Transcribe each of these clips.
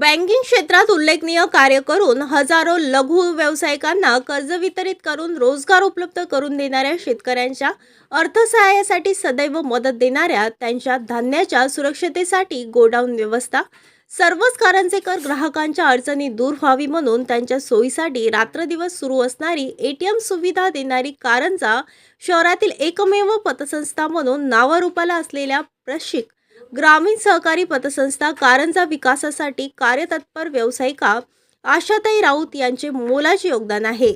Banking क्षेत्रात उल्लेखनीय कार्य करून हजारो लघु व्यावसायिकांना कर्ज वितरित करून रोजगार उपलब्ध करून देणाऱ्या शेतकऱ्यांच्या अर्थसहाय्यासाठी सदैव मदत देणाऱ्या त्यांच्या धान्याच्या सुरक्षतेसाठी गोडाऊन व्यवस्था सर्वच कारांचे कर ग्राहकांच्या अडचणी दूर व्हावी म्हणून त्यांच्या सोयीसाठी रात्रदिवस सुरू असणारी एटीएम सुविधा देणारी कारंजा शहरातील एकमेव पतसंस्था म्हणून नावारूपाला असलेल्या प्रशिक ग्रामीण सहकारी पतसंस्था कारंजा विकासासाठी कार्यतत्पर व्यावसायिका आशाताई राऊत यांचे मोलाचे योगदान आहे.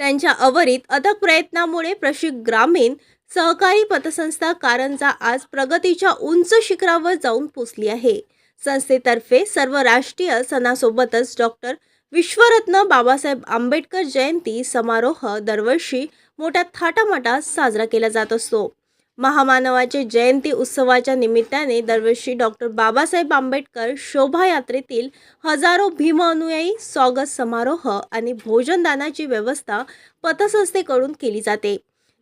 त्यांच्या अवरीत अथक प्रयत्नामुळे प्रशिक ग्रामीण सहकारी पतसंस्था कारंजा आज प्रगतीच्या उंच शिखरावर जाऊन पोचली आहे. संस्थेतर्फे सर्व राष्ट्रीय सणासोबतच डॉक्टर विश्वरत्न बाबासाहेब आंबेडकर जयंती समारोह दरवर्षी मोठ्या थाटामाटात साजरा केला जात असतो. महामानवाचे जयंती उत्सवाच्या निमित्ताने दरवर्षी डॉक्टर बाबासाहेब आंबेडकर शोभायात्रेतील हजारो भीम अनुयायी स्वागत समारोह आणि भोजनदानाची व्यवस्था पतसंस्थेकडून केली जाते.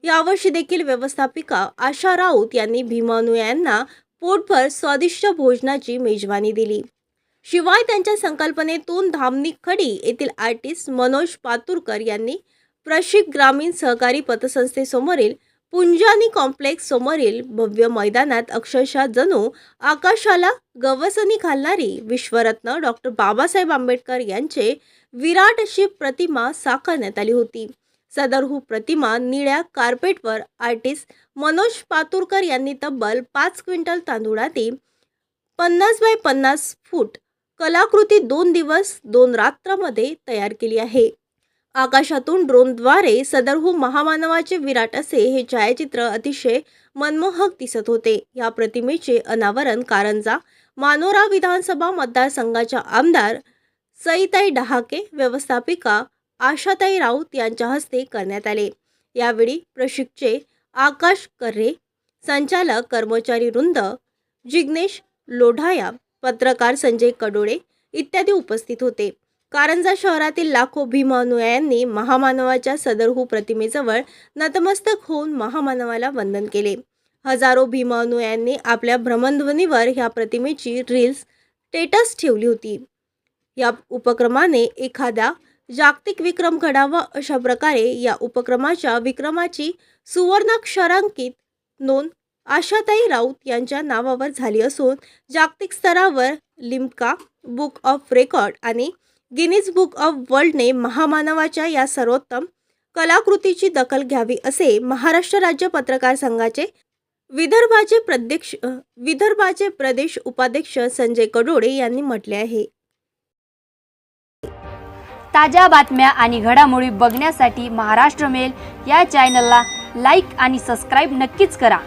यावर्षी देखील व्यवस्थापिका आशा राऊत यांनी भीम पोटभर स्वादिष्ट भोजनाची मेजवानी दिली. शिवाय त्यांच्या संकल्पनेतून धामनी खडी येथील आर्टिस्ट मनोज पातुरकर यांनी प्रशिक ग्रामीण सहकारी पतसंस्थेसमोरील पुंजानी कॉम्प्लेक्स समोरील भव्य मैदानात अक्षरशः जणू आकाशाला गवसणी घालणारी विश्वरत्न डॉक्टर बाबासाहेब आंबेडकर यांचे विराट अशी प्रतिमा साकारण्यात आली होती. सदरहू प्रतिमा निळ्या कार्पेटवर आर्टिस्ट मनोज पातुरकर यांनी तब्बल पाच क्विंटल तांदूळाती पन्नास बाय पन्नास फूट कलाकृती दोन दिवस दोन रात्रामध्ये तयार केली आहे. आकाशातून ड्रोनद्वारे सदरहू महामानवाचे विराट असे हे छायाचित्र अतिशय मनमोहक दिसत होते. या प्रतिमेचे अनावरण कारंजा मानोरा विधानसभा मतदारसंघाच्या आमदार सईताई डहाके व्यवस्थापिका आशाताई राऊत यांच्या हस्ते करण्यात आले. यावेळी प्रशिक्षचे आकाश कर्रे संचालक कर्मचारी वृंद जिग्नेश लोढाया पत्रकार संजय कडोळे इत्यादी उपस्थित होते. कारंजा शहरातील लाखो भीमानुयांनी महामानवाच्या सदरहू प्रतिमेजवळ नतमस्तक होऊन महामानवाला वंदन केले. हजारो भीमानुयांनी आपल्या भ्रमणध्वनीवर ह्या प्रतिमेची रील्स स्टेटस ठेवली होती. या उपक्रमाने एखादा जागतिक विक्रम घडावा अशा प्रकारे या उपक्रमाच्या विक्रमाची सुवर्णाक्षरांकित नोंद आशाताई राऊत यांच्या नावावर झाली असून जागतिक स्तरावर लिम्का बुक ऑफ रेकॉर्ड आणि गिनीज बुक ऑफ वर्ल्डने महामानवाच्या या सर्वोत्तम कलाकृतीची दखल घ्यावी असे महाराष्ट्र राज्य पत्रकार संघाचे विदर्भाचे प्रदेश विदर्भाचे प्रदेश उपाध्यक्ष संजय कडोळे यांनी म्हटले आहे. ताज्या बातम्या आणि घडामोडी बघण्यासाठी महाराष्ट्र मेल या चॅनलला लाईक आणि सबस्क्राईब नक्कीच करा.